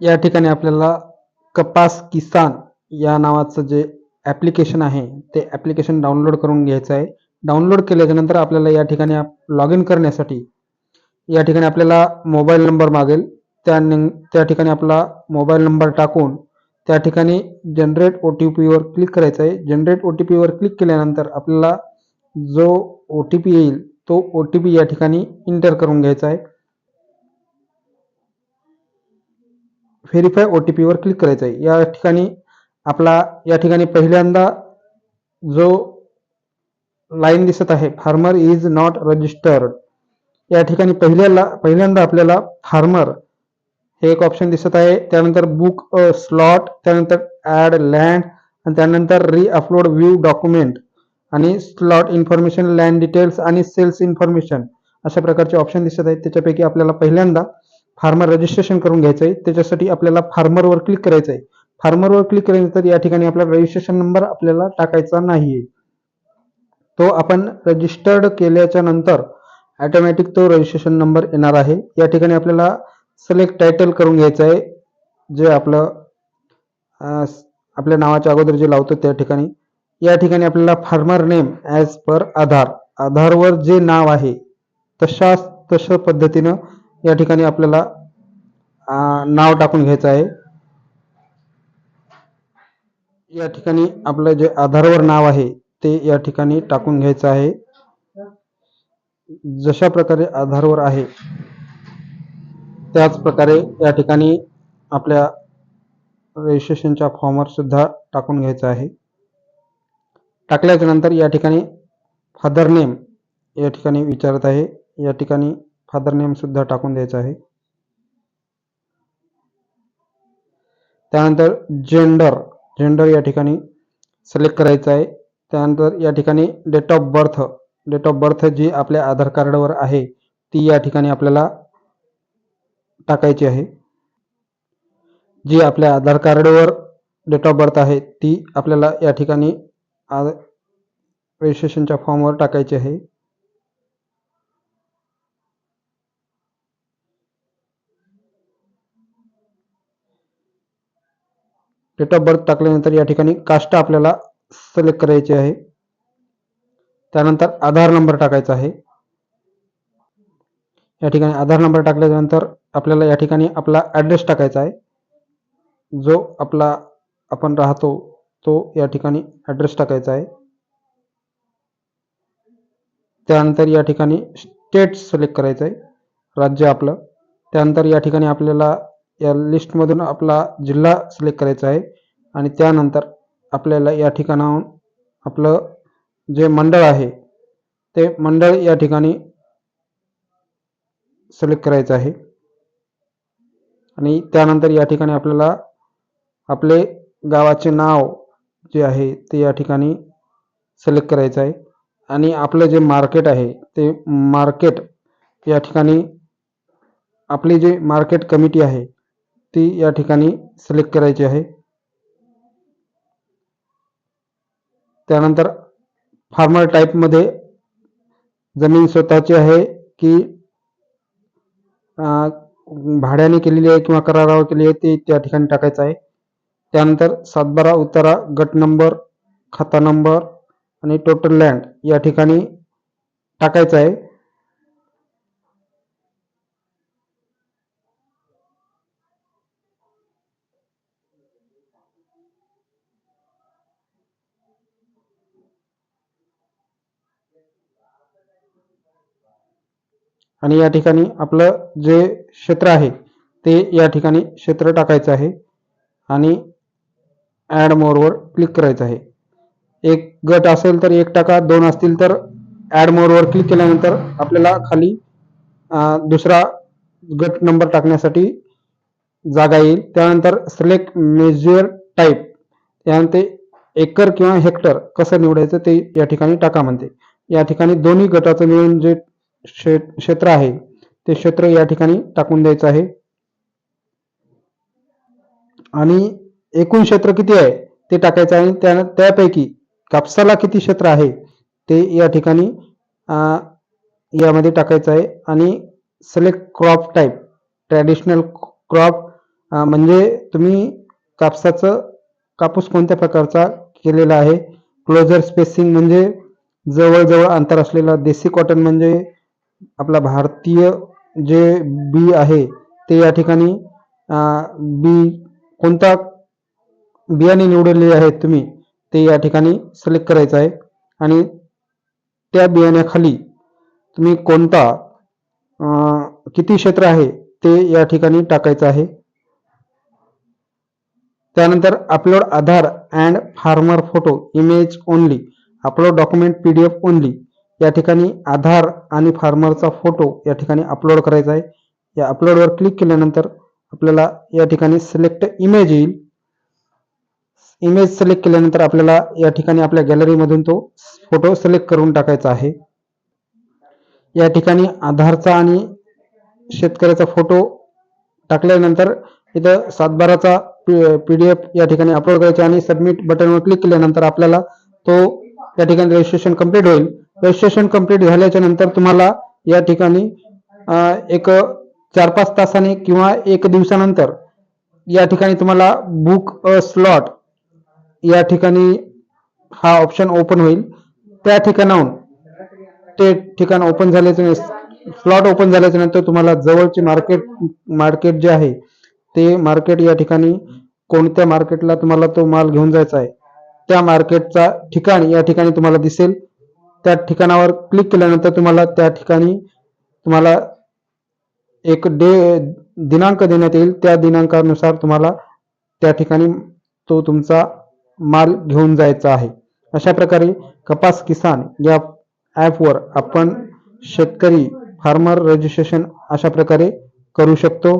या ठिकाणी आपल्याला कपास किसान या नावाचं जे ॲप्लिकेशन आहे ते ॲप्लिकेशन डाउनलोड करून घ्यायचं आहे. डाउनलोड केल्याच्यानंतर आपल्याला या ठिकाणी लॉग इन करण्यासाठी या ठिकाणी आपल्याला मोबाईल नंबर मागेल. त्या त्या ठिकाणी आपला मोबाईल नंबर टाकून त्या ठिकाणी जनरेट ओ टी पीवर क्लिक करायचं आहे. जनरेट ओ टी पीवर क्लिक केल्यानंतर आपल्याला जो ओ टी पी येईल तो ओ टी पी या ठिकाणी इंटर करून घ्यायचा आहे. व्हेरीफाय ओ टी पीवर क्लिक करायचं आहे. या ठिकाणी आपला या ठिकाणी पहिल्यांदा जो लाईन दिसत आहे फार्मर इज नॉट रजिस्टर्ड या ठिकाणी पहिल्याला पहिल्यांदा आपल्याला फार्मर हे एक ऑप्शन दिसत आहे. त्यानंतर बुक अ स्लॉट त्यानंतर ॲड लँड आणि त्यानंतर री अपलोड व्ह्यू डॉक्युमेंट आणि स्लॉट इन्फॉर्मेशन लँड डिटेल्स आणि सेल्स इन्फॉर्मेशन अशा प्रकारचे ऑप्शन दिसत आहेत. त्याच्यापैकी आपल्याला पहिल्यांदा फार्मर रजिस्ट्रेशन करून घ्यायचं आहे त्याच्यासाठी आपल्याला फार्मरवर क्लिक करायचं आहे फार्मरवर क्लिक केल्यानंतर या ठिकाणी आपला रजिस्ट्रेशन नंबर आपल्याला टाकायचा नाही आहे तो आपण रजिस्टर्ड केल्याच्यानंतर ॲटोमॅटिक तो रजिस्ट्रेशन नंबर येणार आहे. या ठिकाणी आपल्याला सिलेक्ट टायटल करून घ्यायचं आहे जे आपलं आपल्या नावाच्या अगोदर जे लावतो त्या ठिकाणी. या ठिकाणी आपल्याला farmer name as per Aadhaar. आधारवर जे नाव आहे तशा तशा पद्धतीनं या ठिकाणी आपल्याला नाव टाकून घ्यायचं आहे. या ठिकाणी आपलं जे आधारवर नाव आहे ते या ठिकाणी टाकून घ्यायचं आहे. जशा प्रकारे आधारवर आहे त्याच प्रकारे या ठिकाणी आपल्या रजिस्ट्रेशनच्या फॉर्मवर सुद्धा टाकून घ्यायचं आहे. टाकल्याच्या नंतर या ठिकाणी फादर नेम या ठिकाणी विचारत आहे. या ठिकाणी फादर नेम सुद्धा टाकून द्यायचं आहे. त्यानंतर जेंडर जेंडर या ठिकाणी सिलेक्ट करायचं आहे. त्यानंतर या ठिकाणी date of birth date of birth जी आपल्या आधार कार्डवर आहे ती या ठिकाणी आपल्याला टाकायची आहे. जी आपल्या आधार कार्डवर डेट ऑफ बर्थ आहे ती आपल्याला या ठिकाणी रजिस्ट्रेशनच्या फॉर्मवर टाकायची आहे. डेट ऑफ बर्थ टाकल्यानंतर या ठिकाणी कास्ट आपल्याला सिलेक्ट करायची आहे. त्यानंतर आधार नंबर टाकायचा आहे. या ठिकाणी आधार नंबर टाकल्यानंतर आपल्याला या ठिकाणी आपला ॲड्रेस टाकायचा आहे. जो आपला आपण राहतो तो या ठिकाणी ॲड्रेस टाकायचा आहे. त्यानंतर या ठिकाणी स्टेट सिलेक्ट करायचं आहे. राज्य आपलं. त्यानंतर या ठिकाणी आपल्याला या लिस्टमधून आपला जिल्हा सिलेक्ट करायचा आहे. आणि त्यानंतर आपल्याला या ठिकाणाहून आपलं जे मंडळ आहे ते मंडळ या ठिकाणी सिलेक्ट करायचं आहे. आणि त्यानंतर या ठिकाणी आपल्याला आपले गावाचे नाव जे आहे ते या ठिकाणी सिलेक्ट करायचं आहे. आणि आपलं जे मार्केट आहे ते मार्केट या ठिकाणी आपली जी मार्केट कमिटी आहे ती या ठिकाणी सिलेक्ट करायची आहे. त्यानंतर फार्मर टाईपमध्ये जमीन स्वतःची आहे की भाड्याने केलेली आहे किंवा करारावर केली आहे ती त्या ठिकाणी टाकायचं आहे. त्यानंतर सातबारा उतारा गट नंबर खाता नंबर आणि टोटल लँड या ठिकाणी टाकायचं आहे. आणि या ठिकाणी आपलं जे क्षेत्र आहे ते या ठिकाणी क्षेत्र टाकायचं आहे. आणि ॲड मोरवर क्लिक करायचं आहे. एक गट असेल तर एक टाका दोन असतील तर ॲड मोरवर क्लिक केल्यानंतर आपल्याला खाली दुसरा गट नंबर टाकण्यासाठी जागा येईल. त्यानंतर सिलेक्ट मेजर टाईप त्यानंतर एकर किंवा हेक्टर कसं निवडायचं ते या ठिकाणी टाका म्हणते. या ठिकाणी दोन्ही गटाचं मिळून जे क्षेत्र आहे. ते क्षेत्र या ठिकाणी टाकून द्यायचं आहे. आणि एकूण क्षेत्र किती आहे? ते टाकायचं आहे. त्या त्यापैकी कापसाला किती क्षेत्र आहे? ते या ठिकाणी यामध्ये टाकायचं आहे. आणि select crop type traditional crop म्हणजे तुम्ही कापसाचं कापूस कोणत्या प्रकारचा केलेला आहे? क्लोजर स्पेसिंग म्हणजे जवळजवळ अंतर असलेला देसी कॉटन म्हणजे आपला भारतीय जे बी आहे ते या ठिकाणी बी कोणता बियाणे निवडलेले आहेत तुम्ही ते या ठिकाणी सिलेक्ट करायचं आहे. आणि त्या बियाण्याखाली तुम्ही कोणता किती क्षेत्र आहे ते या ठिकाणी टाकायचं आहे. त्यानंतर upload Aadhaar and farmer photo image only upload document P D F only या ठिकाणी आधार आणि फार्मरचा फोटो या ठिकाणी अपलोड करायचा आहे. या अपलोडवर क्लिक केल्यानंतर आपल्याला या ठिकाणी सिलेक्ट इमेज येईल. इमेज सिलेक्ट केल्यानंतर आपल्याला या ठिकाणी आपल्या गॅलरीमधून तो फोटो सिलेक्ट करून टाकायचा आहे. या ठिकाणी आधारचा आणि शेतकऱ्याचा फोटो टाकल्यानंतर इथं सातबाराचा पी डी एफ या ठिकाणी अपलोड करायचा आणि सबमिट बटनवर क्लिक केल्यानंतर आपल्याला तो या ठिकाणी रजिस्ट्रेशन कंप्लीट होईल. रजिस्ट्रेशन कंप्लीट झाल्याच्यानंतर तुम्हाला या ठिकाणी एक चार पाच तासाने किंवा एक दिवसानंतर या ठिकाणी तुम्हाला बुक अ स्लॉट या ठिकाणी हा ऑप्शन ओपन होईल. त्या ठिकाणाहून ते ठिकाण ओपन झाल्याच्या स्लॉट ओपन झाल्याच्यानंतर तुम्हाला जवळचे मार्केट मार्केट जे आहे ते मार्केट या ठिकाणी कोणत्या मार्केटला तुम्हाला तो माल घेऊन जायचा आहे त्या मार्केटचा ठिकाण या ठिकाणी तुम्हाला दिसेल. त्या ठिकाणावर क्लिक केल्यानंतर तुम्हाला त्या ठिकाणी तुम्हाला एक डे दिनांक देण्यात येईल. त्या दिनांकानुसार तुम्हाला त्या ठिकाणी तो तुमचा माल घेऊन जायचा आहे. अशा प्रकारे कपास किसान या ॲपवर आपण शेतकरी फार्मर रजिस्ट्रेशन अशा प्रकारे करू शकतो.